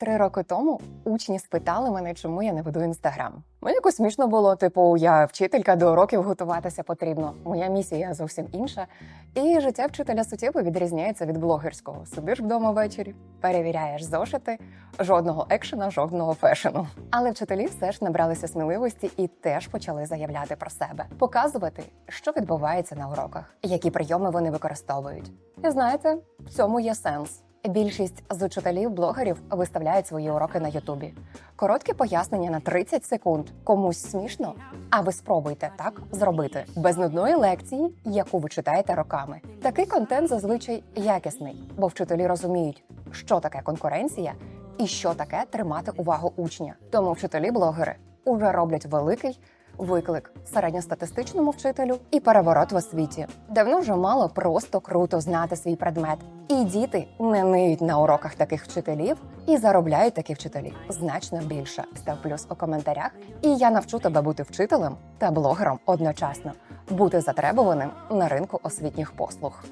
Три роки тому учні спитали мене, чому я не веду інстаграм. Мені якось смішно було, типу, я вчителька до уроків готуватися потрібно. Моя місія зовсім інша. І життя вчителя суттєво відрізняється від блогерського. Сидиш вдома ввечері, перевіряєш зошити, жодного екшена, жодного фешену. Але вчителі все ж набралися сміливості і теж почали заявляти про себе, показувати, що відбувається на уроках, які прийоми вони використовують. І знаєте, в цьому є сенс. Більшість з учителів-блогерів виставляють свої уроки на Ютубі. Короткі пояснення на 30 секунд. Комусь смішно? А ви спробуйте так зробити без нудної лекції, яку ви читаєте роками. Такий контент зазвичай якісний, бо вчителі розуміють, що таке конкуренція і що таке тримати увагу учня. Тому вчителі-блогери уже роблять великий виклик середньостатистичному вчителю і переворот в освіті. Давно вже мало просто круто знати свій предмет. І діти не ниють на уроках таких вчителів і заробляють такі вчителі значно більше. Став плюс у коментарях. І я навчу тебе бути вчителем та блогером одночасно, бути затребуваним на ринку освітніх послуг.